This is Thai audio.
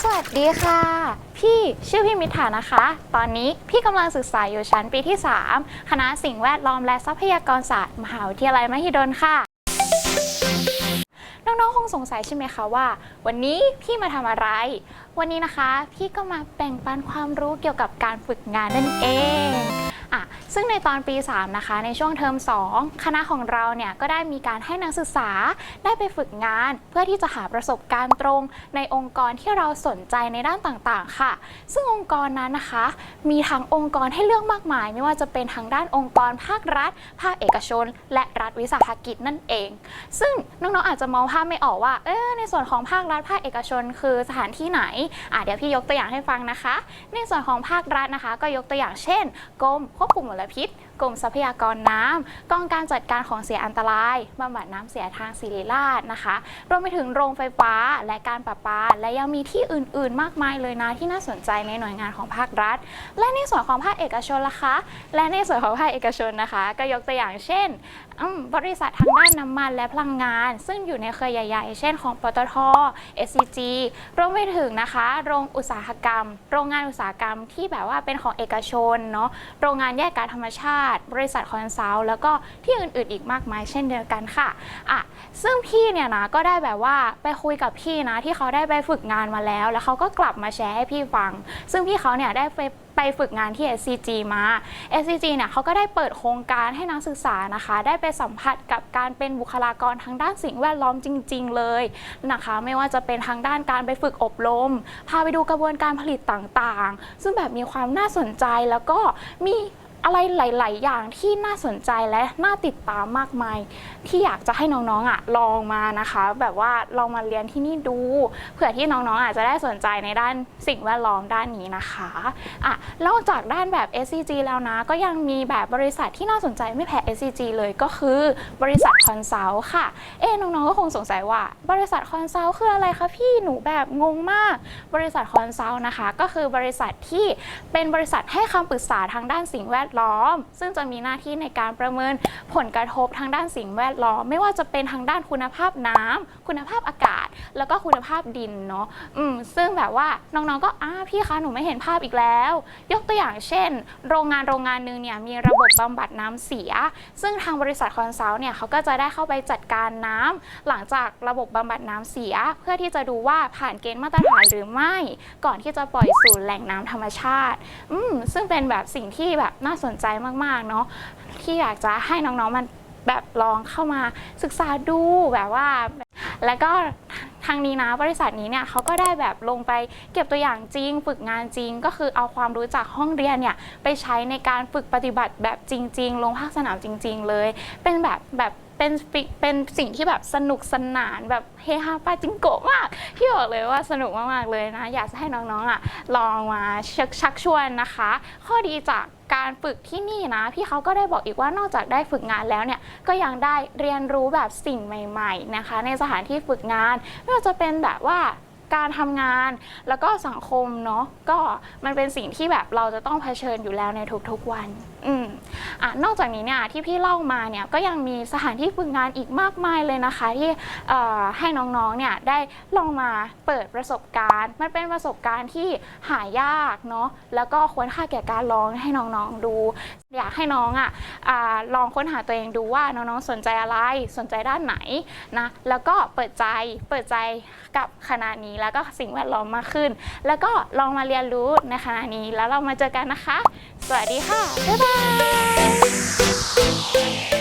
สวัสดีค่ะ พี่ชื่อพี่มิถานะคะ ตอนนี้พี่กำลังศึกษาอยู่ชั้นปีที่ 3 คณะสิ่งแวดล้อมและทรัพยากรศาสตร์มหาวิทยาลัยมหิดลค่ะ น้องๆ คงสงสัยใช่ไหมคะว่า วันนี้พี่มาทำอะไร วันนี้นะคะ พี่ก็มาแบ่งปันความรู้เกี่ยวกับการฝึกงานนั่นเอง อะซึ่งในตอนปี 3 นะคะ ในช่วงเทอม 2 คณะของเราเนี่ยก็ได้มีการให้นักศึกษาได้ไปฝึกงาน เพื่อที่จะหาประสบการณ์ตรงในองค์กรที่เราสนใจในด้านต่างๆ ค่ะ ซึ่งองค์กรนั้นนะคะ มีทั้งองค์กรให้เลือกมากมาย ไม่ว่าจะเป็นทางด้านองค์กรภาครัฐ ภาคเอกชน และรัฐวิสาหกิจนั่นเอง ซึ่งน้องๆอาจจะมองภาพไม่ออกว่าเออในส่วนของภาครัฐภาคเอกชน คือสถานที่ไหนอะเดี๋ยวพี่ยกตัวอย่างให้ฟังนะคะ ในส่วนของภาครัฐนะคะ ก็ยกตัวอย่างเช่นกรมควบคุมมลพิษ กรมทรัพยากรน้ำกองการจัดการของเสียอันตรายบำบัดน้ำเสียทางศิริราชนะคะ รวมไปถึงโรงไฟฟ้าและการประปา และยังมีที่อื่น ๆ มากมายเลยนะที่น่าสนใจในหน่วยงานของภาครัฐ และในส่วนของภาคเอกชนล่ะคะ และในส่วนของภาคเอกชนนะคะ ก็ยกตัวอย่างเช่น บริษัททางด้านน้ำมันและพลังงาน ซึ่งอยู่ในเครือใหญ่ ๆ เช่นของปตท SCG รวมไปถึงนะคะ โรงอุตสาหกรรม โรงงานอุตสาหกรรมที่แบบว่าเป็นของเอกชนเนาะโรงงานแยกกาซธรรมชาติบริษัทคอนซัลท์แล้วก็ที่อื่นๆอีกมากมายเช่นเดียวกันค่ะอะซึ่งพี่เนี่ยนะก็ได้แบบว่าไปคุยกับพี่นะที่เขาได้ไปฝึกงานมาแล้ว แล้วเขาก็กลับมาแชร์ให้พี่ฟัง ซึ่งพี่เขาเนี่ยได้ไปไปฝึกงานที่ SCG มา SCG เนี่ยเขาก็ได้เปิดโครงการให้นักศึกษานะคะ ได้ไปสัมผัสกับการเป็นบุคลากรทางด้านสิ่งแวดล้อมจริง ๆ เลยนะคะ ไม่ว่าจะเป็นทางด้านการไปฝึกอบรม พาไปดูกระบวนการผลิตต่างๆ ซึ่งแบบมีความน่าสนใจแล้วก็มี อะไรหลาย ๆ อย่างที่น่าสนใจและน่าติดตามมากมาย ที่อยากจะให้น้องๆอะลองมานะคะ แบบว่าลองมาเรียนที่นี่ดูเผื่อที่น้องๆอาจจะได้สนใจในด้านสิ่งแวดล้อมด้านนี้นะคะอะนอกจากด้านแบบ SCG แล้วนะ ก็ยังมีแบบบริษัทที่น่าสนใจไม่แพ้ SCG เลยก็คือบริษัทคอนซัลท์ค่ะ เอ๊น้องๆก็คงสงสัยว่า บริษัทคอนซัลท์คืออะไรคะพี่หนูแบบงงมาก บริษัทคอนซัลท์นะคะ ก็คือบริษัทที่เป็นบริษัทให้คำปรึกษาทางด้านสิ่งแวดล้อม ซึ่งจะมีหน้าที่ในการประเมินผลกระทบทางด้านสิ่งแวดล้อม ไม่ว่าจะเป็นทางด้านคุณภาพน้ำคุณภาพอากาศ แล้วก็คุณภาพดินเนาะอืมซึ่งแบบว่าน้องๆก็อ้าพี่คะหนูไม่เห็นภาพอีกแล้ว ยกตัวอย่างเช่น โรงงานโรงงานหนึ่งเนี่ยมีระบบบำบัดน้ำเสีย ซึ่งทางบริษัทคอนซัลท์เนี่ยเขาก็จะได้เข้าไปจัดการน้ำหลังจากระบบบำบัดน้ำเสีย เพื่อที่จะดูว่าผ่านเกณฑ์มาตรฐานหรือไม่ ก่อนที่จะปล่อยสู่แหล่งน้ำธรรมชาติอืมซึ่งเป็นแบบสิ่งที่แบบน่าสนใจมากๆเนาะที่อยากจะให้น้องๆมันแบบลองเข้ามาศึกษาดูแบบว่า แล้วก็ ทางนี้นะบริษัทนี้เนี่ยเขาก็ได้แบบลงไปเก็บตัวอย่างจริง ฝึกงานจริง ก็คือเอาความรู้จากห้องเรียนเนี่ยไปใช้ในการฝึกปฏิบัติแบบจริง ๆ ลงภาคสนามจริง ๆ เลย เป็นแบบแบบเป็นเป็นสิ่งที่แบบสนุกสนานแบบเฮฮาปาจิงโกะมากพี่บอกเลยว่าสนุกมากๆเลยนะ อยากจะให้น้องๆอะลองมาชชักชวนนะคะ ข้อดีจากการฝึกที่นี่นะ พี่เขาก็ได้บอกอีกว่านอกจากได้ฝึกงานแล้วเนี่ยก็ยังได้เรียนรู้แบบสิ่งใหม่ ๆนะคะ ในสถานที่ฝึกงานไม่ว่าจะเป็นแบบว่าการทำงานแล้วก็สังคมเนาะก็มันเป็นสิ่งที่แบบเราจะต้องเผชิญอยู่แล้วในทุกๆวัน อืม อนอกจากนี้เนี่ยที่พี่เล่ามาเนี่ยก็ยังมีสถานที่ฝึกงานอีกมากมายเลยนะคะ ที่ให้น้องๆเนี่ยได้ลองมาเปิดประสบการณ์ มันเป็นประสบการณ์ที่หายากเนาะแล้วก็ควรค่าแก่การลองให้น้องๆดู อยากให้น้องอะอ่าลองค้นหาตัวเองดูว่าน้องๆสนใจอะไรสนใจด้านไหนนะแล้วก็เปิดใจเปิดใจกับคณะนี้แล้วก็สิ่งแวดล้อมมากขึ้น แล้วก็ลองมาเรียนรู้ในคณะนี้แล้วเรามาเจอกันนะคะ สวัสดีค่ะ บ๊ายบาย Yeah.